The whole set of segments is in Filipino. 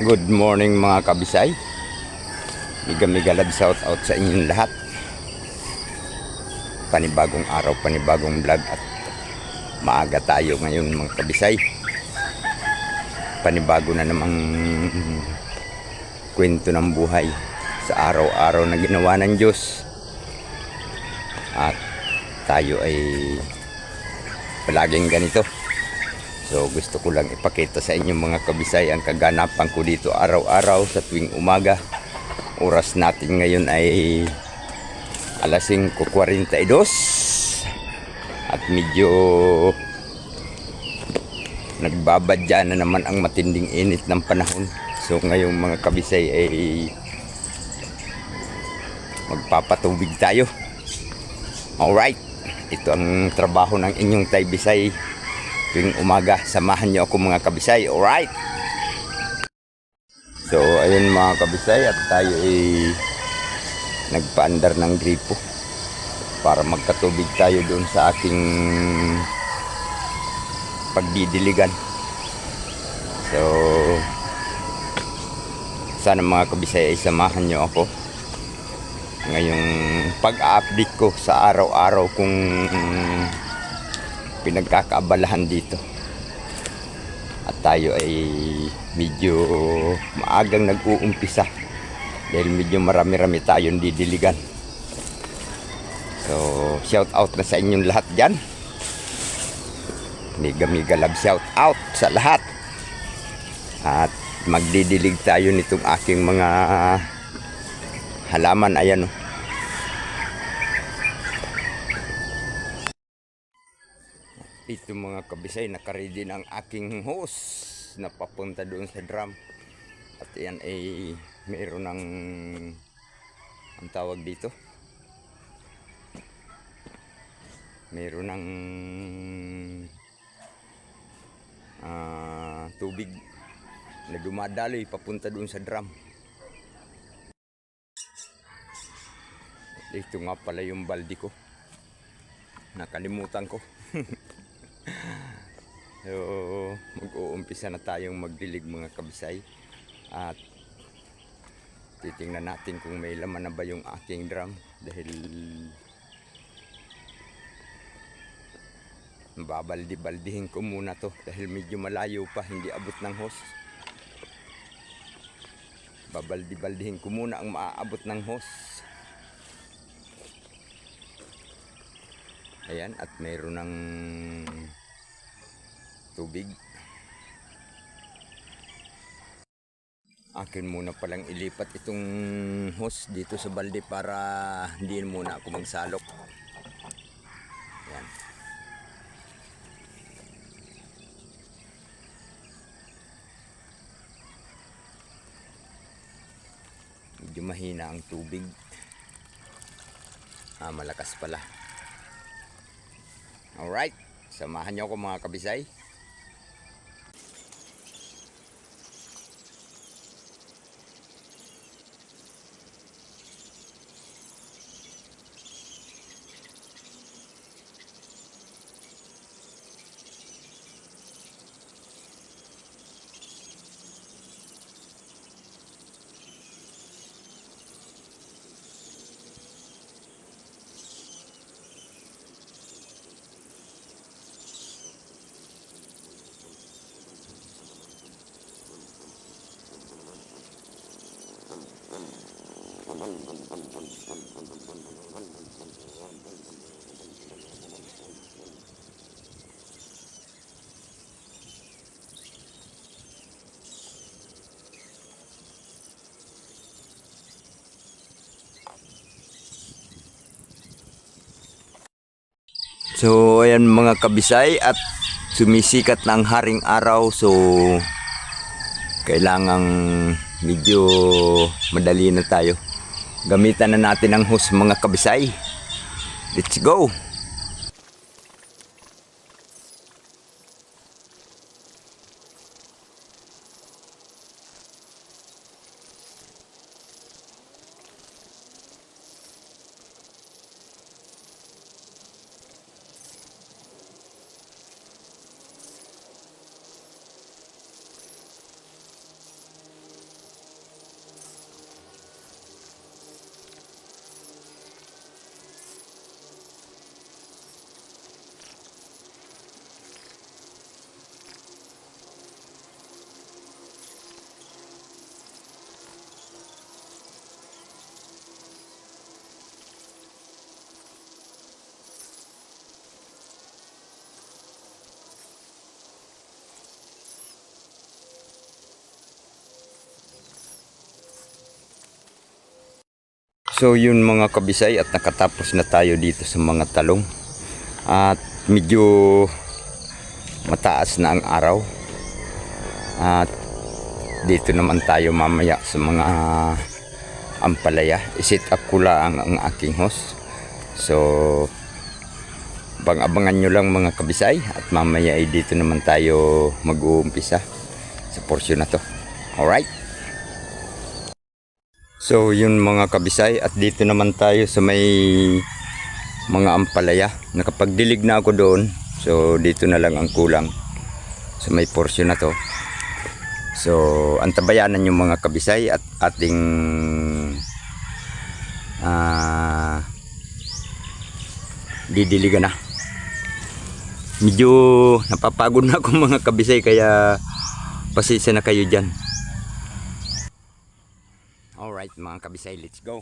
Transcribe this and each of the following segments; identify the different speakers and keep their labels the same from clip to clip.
Speaker 1: Good morning mga kabisay. Miga-miga love shout out sa inyong lahat. Panibagong araw, panibagong vlog at maaga tayo ngayon mga kabisay. Panibago na namang kwento ng buhay sa araw-araw na ginawa ng Diyos. At tayo ay palaging ganito. So gusto ko lang ipakita sa inyo mga kabisay ang kaganapan ko dito araw-araw sa tuwing umaga. Oras natin ngayon ay alas 5.42 at medyo nagbabadya na naman ang matinding init ng panahon. So ngayong mga kabisay ay magpapatubig tayo. Alright, ito ang trabaho ng inyong Tay Bisay tuwing umaga. Samahan niyo ako mga kabisay. Alright? So, ayun mga kabisay at tayo ay nagpaandar ng gripo para magkatubig tayo doon sa aking pagdidiligan. So, sana mga kabisay ay samahan niyo ako ngayong pag-update ko sa araw-araw kung pinagkakaabalahan dito. At tayo ay medyo maagang nag-uumpisa dahil medyo marami-rami tayong didiligan. So, shout out na sa inyong lahat dyan. Mega mega love shout out sa lahat. At magdidilig tayo nitong aking mga halaman. Ayan oh. Ito mga kabisay nakaready na ang aking hose. Na papunta doon sa drum. At yan ay mayroon ng ang tawag dito? Mayroon ng ah, tubig na dumadaloy papunta doon sa drum. Ito nga pala yung baldi ko. Nakalimutan ko So, mag-uumpisa na tayong magdilig mga kabisay. At titingnan natin kung may laman na ba yung aking drum. Dahil babaldi-baldihin ko muna to. Dahil medyo malayo pa, hindi abot ng hose. Babaldi-baldihin ko muna ang maaabot ng hose. Ayan, at mayroon ng tubig. Akin muna palang ilipat itong hose dito sa balde para hindi muna ako magsalok. Ayan. Medyo mahina ang tubig. Ah, malakas pala. Alright, samahan niyo ako mga kabisay. So ayan mga kabisay at sumisikat ng haring araw so kailangang medyo madali na tayo. Gamitan na natin ang hose mga kabisay. Let's go! So yun mga kabisay at nakatapos na tayo dito sa mga talong. At medyo mataas na ang araw. At dito naman tayo mamaya sa mga ampalaya. Isit up ko lang ang aking host. So bang-abangan nyo lang mga kabisay at mamaya ay dito naman tayo mag-uumpisa sa porsyon na to. Alright? So yun mga kabisay at dito naman tayo sa may mga ampalaya. Nakapagdilig na ako doon. So dito na lang ang kulang sa may porsyon na to. So antabayanan yung mga kabisay at ating ah didiligan na. Medyo napapagod na ako mga kabisay kaya pasensya na kayo dyan. Alright mga kabisay, let's go.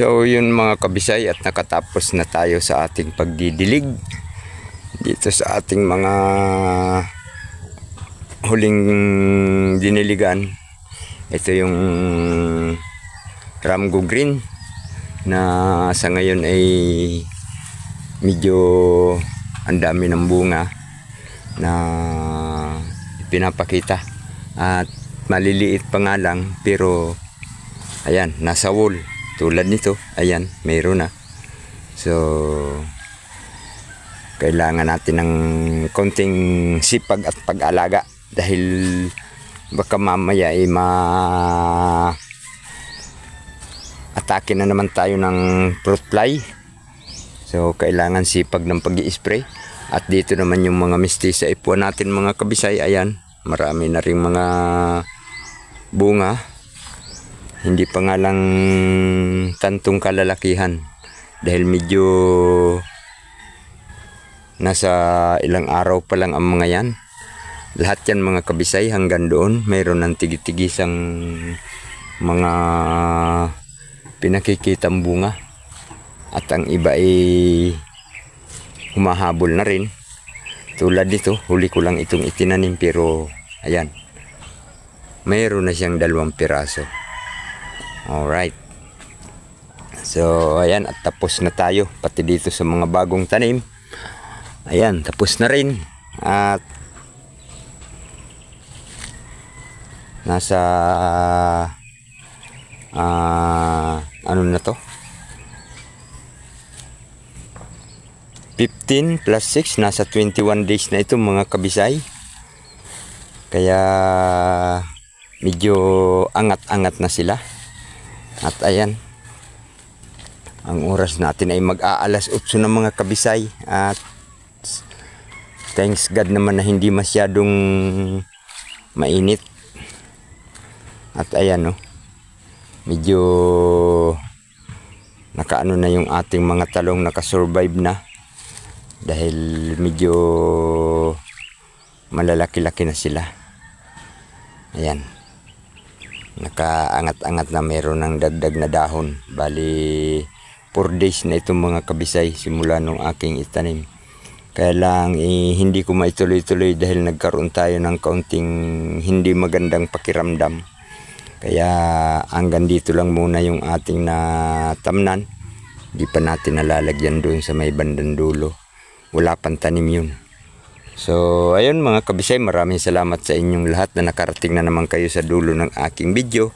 Speaker 1: So yun mga kabisay at nakatapos na tayo sa ating pagdidilig dito sa ating mga huling diniligan. Ito yung Ramgo Green na sa ngayon ay medyo ang dami ng bunga na pinapakita at maliliit pa nga lang pero ayan nasa wall tulad nito. Ayan mayroon na. So kailangan natin ng konting sipag at pag-alaga dahil baka mamaya ay ma atake na naman tayo ng fruit fly. So kailangan sipag ng pag spray at dito naman yung mga mistisa ipuan natin mga kabisay. Ayan marami na rin mga bunga hindi pa nga lang tantong kalalakihan. Dahil medyo nasa ilang araw pa lang ang mga yan. Lahat yan mga kabisay hanggang doon mayroon ng tigitigisang mga pinakikitang bunga. At ang iba ay humahabol na rin. Tulad dito huli ko lang itong itinanim pero ayan mayroon na siyang dalawang piraso alright. So ayan at tapos na tayo pati dito sa mga bagong tanim. Ayan tapos na rin. At nasa ah ano na to? 15 plus 6 nasa 21 days na ito mga kabisay. Kaya medyo angat-angat na sila at ayan ang oras natin ay mag-aalas 8 ng mga kabisay. At thanks God naman na hindi masyadong mainit. At ayan no medyo nakaano na yung ating mga talong nakasurvive na. Dahil medyo malalaki-laki na sila. Ayan nakaangat-angat na meron ng dagdag na dahon. Bali 4 days na itong mga kabisay simula nung aking itanim. Kaya lang eh, hindi ko maituloy-tuloy dahil nagkaroon tayo ng kaunting hindi magandang pakiramdam. Kaya hanggang dito lang muna yung ating natamnan. Di pa natin nalalagyan doon sa may bandang dulo. Wala pang tanim yun So, ayun mga kabisay, maraming salamat sa inyong lahat na nakarating na naman kayo sa dulo ng aking video.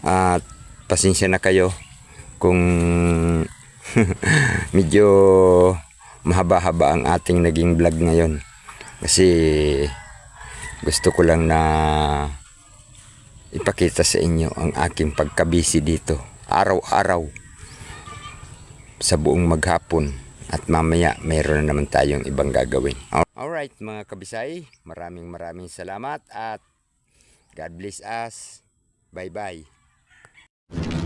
Speaker 1: At pasensya na kayo kung medyo mahaba-haba ang ating naging vlog ngayon. Kasi gusto ko lang na ipakita sa inyo ang aking pagkabisi dito. Araw-araw sa buong maghapon. At mamaya mayroon na naman tayong ibang gagawin. Alright mga kabisay, maraming maraming salamat at God bless us. Bye bye.